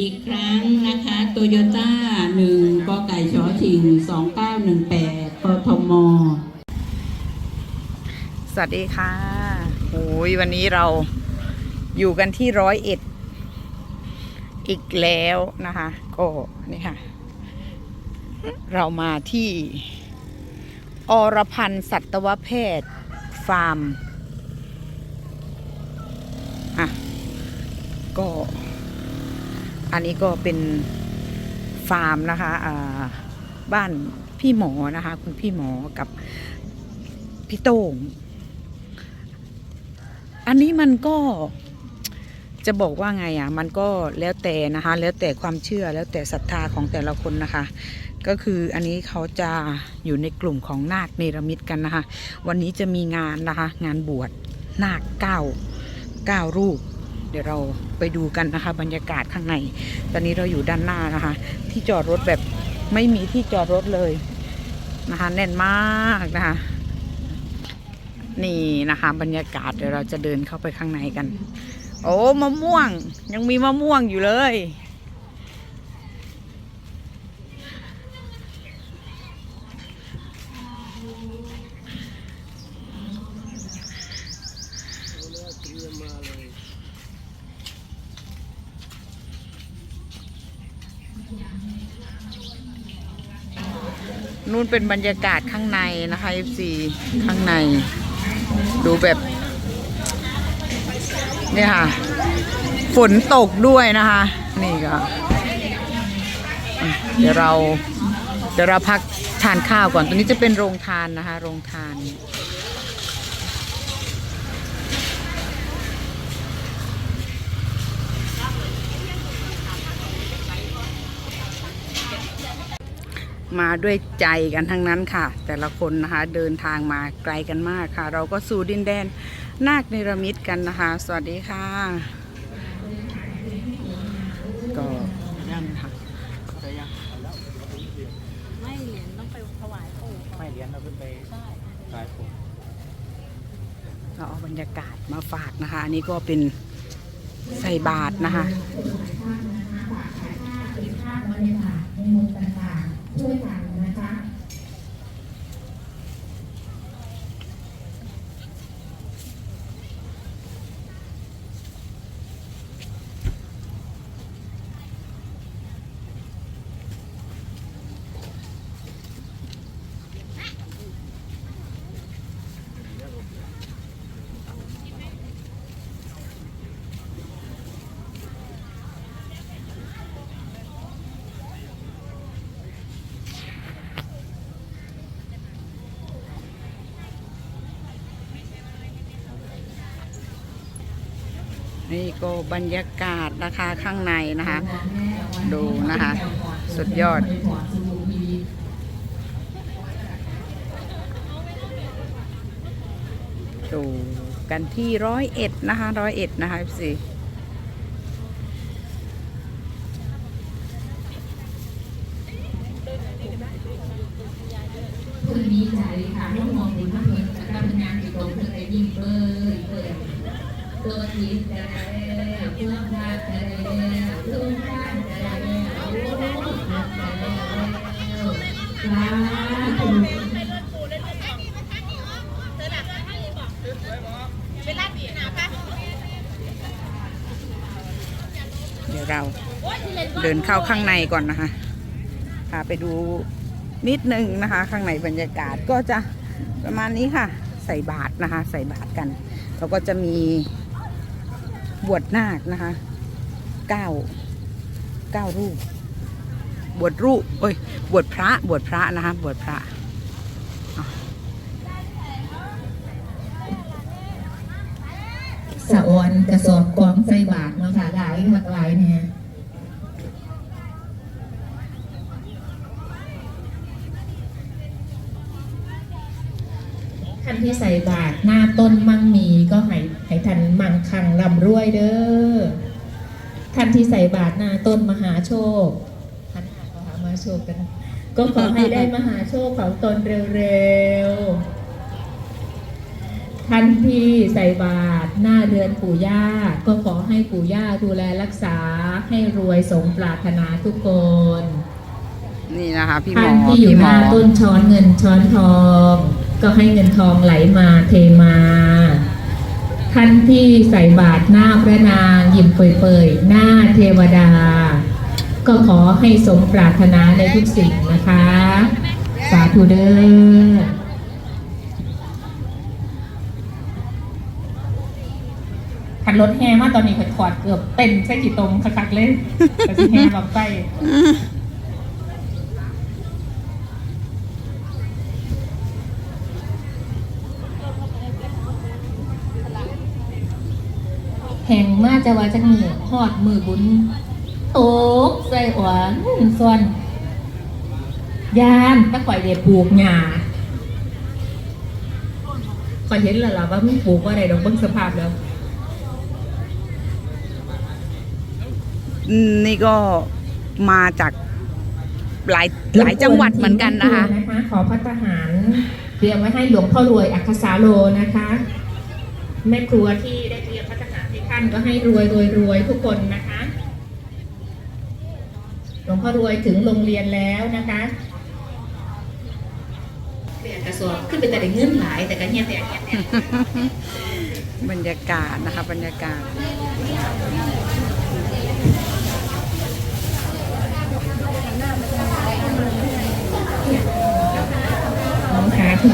อีกครั้งนะคะโตโยต้าหนึ่งกไก่ชอชิงสองเก้าหนึ่งแปดกทม สวัสดีค่ะโอ้ยวันนี้เราอยู่กันที่ร้อยเอ็ด อีกแล้วนะคะก็นี่ค่ะ เรามาที่อรพันธ์สัตวแพทย์ฟาร์ม อะ ก็ อันนี้ก็เป็นฟาร์มนะคะบ้านพี่หมอนะคะ คุณพี่หมอกับพี่โต้ง อันนี้มันก็จะบอกว่าไงอะ มันก็แล้วแต่นะคะ แล้วแต่ความเชื่อแล้วแต่ศรัทธาของแต่ละคนนะคะ ก็คืออันนี้เขาจะอยู่ในกลุ่มของนาคเนรมิตกันนะคะ วันนี้จะมีงานนะคะ งานบวชนาคเก้าเก้ารูป ดี๋ยวเราไปดูกันนะคะ บรรยากาศข้างใน ตอนนี้เราอยู่ด้านหน้านะคะ ที่จอดรถแบบไม่มีที่จอดรถเลยนะคะ แน่นมากนะคะ นี่นะคะ บรรยากาศเดี๋ยวเราจะเดินเข้าไปข้างในกัน โอ้มะม่วง ยังมีมะม่วงอยู่เลย นู่นเป็นบรรยากาศข้างในนะคะ FC ข้างใน ดูแบบ เนี่ยค่ะ ฝนตกด้วยนะคะ นี่ก็อืมเดี๋ยวเราเดี๋ยวเราพักทานข้าวก่อน ตัวนี้จะเป็นโรงทานนะคะ โรงทาน มาด้วยใจกันทั้งนั้นค่ะ แต่ละคนนะคะเดินทางมาไกลกันมากค่ะ เราก็สู่ดินแดนนาคเนรมิตกันนะคะ สวัสดีค่ะก็ย่ำค่ะไม่เหรียญต้องไปถวายปู่ก่อนไม่เหรียญเราขึ้นไปขายผมเราเอาบรรยากาศมาฝากนะคะ อันนี้ก็เป็นใส่บาทนะคะนี่ ก็ บรรยากาศนะคะข้างในนะคะ ดูนะคะ สุดยอด ดูกันที่ร้อยเอ็ดนะคะร้อยเอ็ดนะคะสิคุณดีใจค่ะร่วมมองดูภาพยนตร์การทำงานอยู่ตรงเธอยิ้มเบยเบยตัวทีมจะได้เพื่อนพาจะได้เพื่อน เดี๋ยวเราเดินเข้าข้างในก่อนนะคะพาไปดูนิดนึงนะคะ ข้างในบรรยากาศก็จะประมาณนี้ค่ะ ใส่บาตรนะคะ ใส่บาตรกัน แล้วก็จะมี บวชนาคนะคะเก้าเก้ารูป บวชรูปเอ้ยบวชพระบวชพระนะคะบวชพระสะออนกระสอบกองใส่บาทเนาะค่ะหลายหลากหลายเนี่ย ท่านที่ใส่บาทหน้าต้นมั่งมีก็ให้ให้ท่านมั่งคั่งร่ำรวยเด้อท่านที่ใส่บาทหน้าต้นมหาโชคท่านหาขอหามหาโชคกัน ก็ขอให้ได้มหาโชคของตนเร็วๆท่านที่ใส่บาตรหน้าเรือนปู่ย่าก็ขอให้ปู่ย่าดูแลรักษาให้รวยสมปรารถนาทุกคนนี่นะคะพี่หมท่าอนที่อยู่พี่หหมอน้าต้นช้อนเงินช้อนทอง ก็ให้เงินทองไหลมาเทมา ท่านที่ใส่บาตรหน้าพระนางยิ้มเปยๆหน้าเทวดา ก็ขอให้สมปรารถนาในทุกสิ่งนะคะ สาธุเด้อขันรถแฮมาตอนนี้ขัดขอดเกือบเต็มใส่กี่ตรงคักๆเลยแต่ที่แฮแบบไป แห่งมาจะว่าจักมือหอดมือบุญโตกใส่หวานส่วนยานตะข่อยเดปลูกหญ้าข่อยเห็นแล้วล่ะว่ามันปลูกว่าอะไรดอกเบิ่งสภาพแล้วอืมนี่ก็มาจากหลายหลายจังหวัดเหมือนกันนะคะ ขอพัฒหารเตรียมไว้ให้หลวงพ่อรวยอัคสาโลนะคะ แม่ครัวที่ได้เตรียมพัฒหารให้ ท่านก็ให้รวยรวยรวยทุกคนนะคะหลวงพ่อรวยถึงโรงเรียนแล้วนะคะเรียนกระสอบขึ้นไปแต่ได้เงินหลายแต่ก็เงียบแต่เงียบแต่บรรยากาศนะคะบรรยากาศน้องขาถู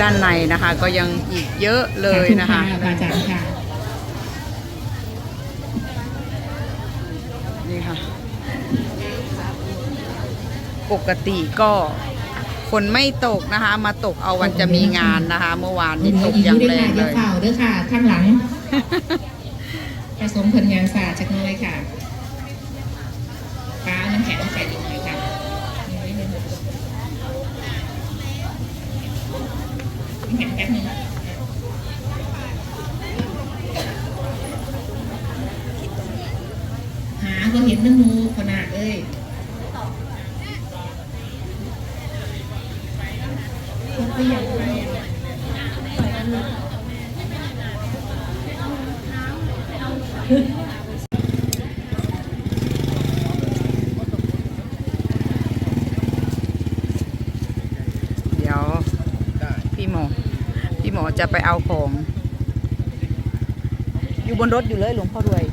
ด้านในนะคะ ก็ยังอีกเยอะเลยนะคะอาจารย์ค่ะนี่ค่ะ ปกติก็ฝนไม่ตกนะคะ มาตกเอาวันจะมีงานนะคะ เมื่อวานนี้ตกอย่างแรงเลอยย่าเฝ้าเด้อค่ะ ข้างหลังผสมผลงานศาสตร์จากน้อยค่ะฟ้าน้ำแข็งใส่อีก หาก็เห็นน้ำมูขนาดเอ้ยก็ยังไม่เดี๋ยวพี่หมอ พี่หมอ จะไปเอาของ อยู่บนรถอยู่เลยหลวงพ่อรวย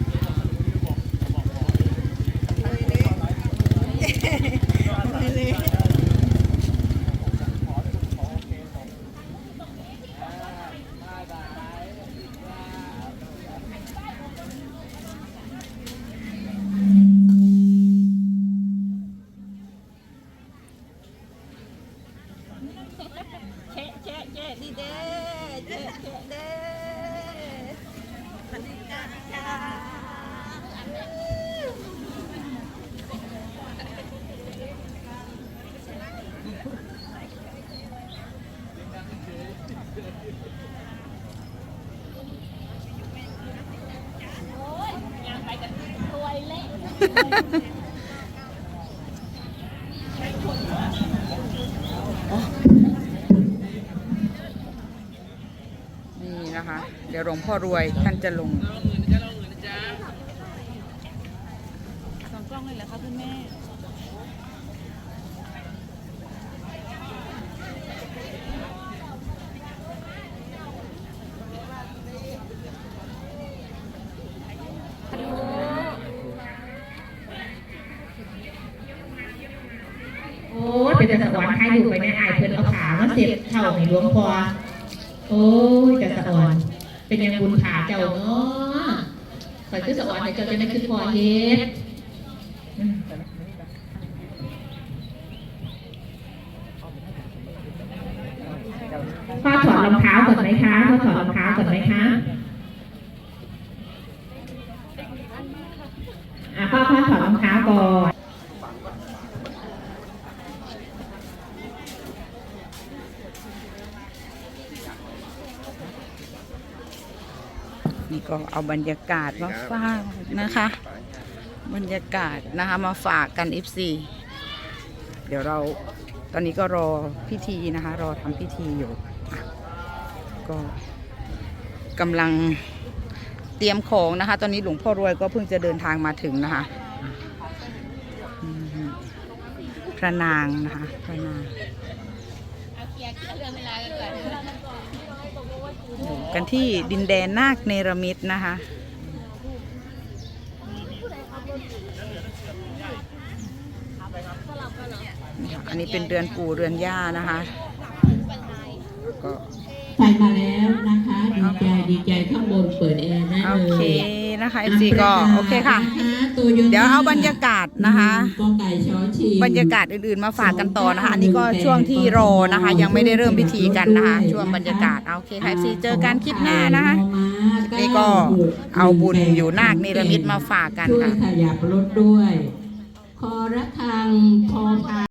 เชะเชะเชะดีเด้เชะเชะเด้สวัสดีจ้า นี่นะคะ เดี๋ยวหลวงพ่อรวยท่านจะลงสองกล้องเลยเหรอคะคุณแม่ ยเป็นแต่สะอ่อนให้ดูไปในอายเพิ่นเอาขามาเสียบเข่าในหลวงพ่อโอ้ยแต่สะอ่อน เป็นยังบุญขาเจ้าเนาะข่อยคือสะอ่อนในเจ้าจะได้คือพอเฮ็ดพ่อถอดรองเท้าก่อนไหมคะพ่อถอดรองเท้าก่อนไหมคะอะพ่อพ่อถอดรองเท้าก่อน ก็เอาบรรยากาศมาฝากนะคะ บรรยากาศนะคะมาฝากกัน FC เดี๋ยวเราตอนนี้ก็รอพิธีนะคะ รอทำพิธีอยู่ก็กำลังเตรียมของนะคะ ตอนนี้หลวงพ่อรวยก็เพิ่งจะเดินทางมาถึงนะคะพระนางนะคะพระนางเอาเคียู่กัน กันที่ดินแดนนาคเนรมิตนะคะ อันนี้เป็นเรือนปู่เรือนย่านะคะ ก็ ใครมาแล้วนะคะดีใจดีใจข้างบนเปิดแอร์ได้โอเลเคยนะคะ FC ก็โอเคค่ะตัวโยต้าเดี๋ยวเอาบรรยากาศนะคะ กอไก่ชอชิง บรรยากาศอื่นๆมาฝากกันต่อนะคะ อันนี้ก็ช่วงที่รอนะคะ ยังไม่ได้เริ่มพิธีกันนะคะ ช่วงบรรยากาศเอาโอเคค่ะ FC เจอกันคลิปหน้านะคะ นี่ก็เอาบุญอยู่นาคเนรมิตมาฝากกันช่วยค่ะ ขยับรถด้วย คอระฆังพอพา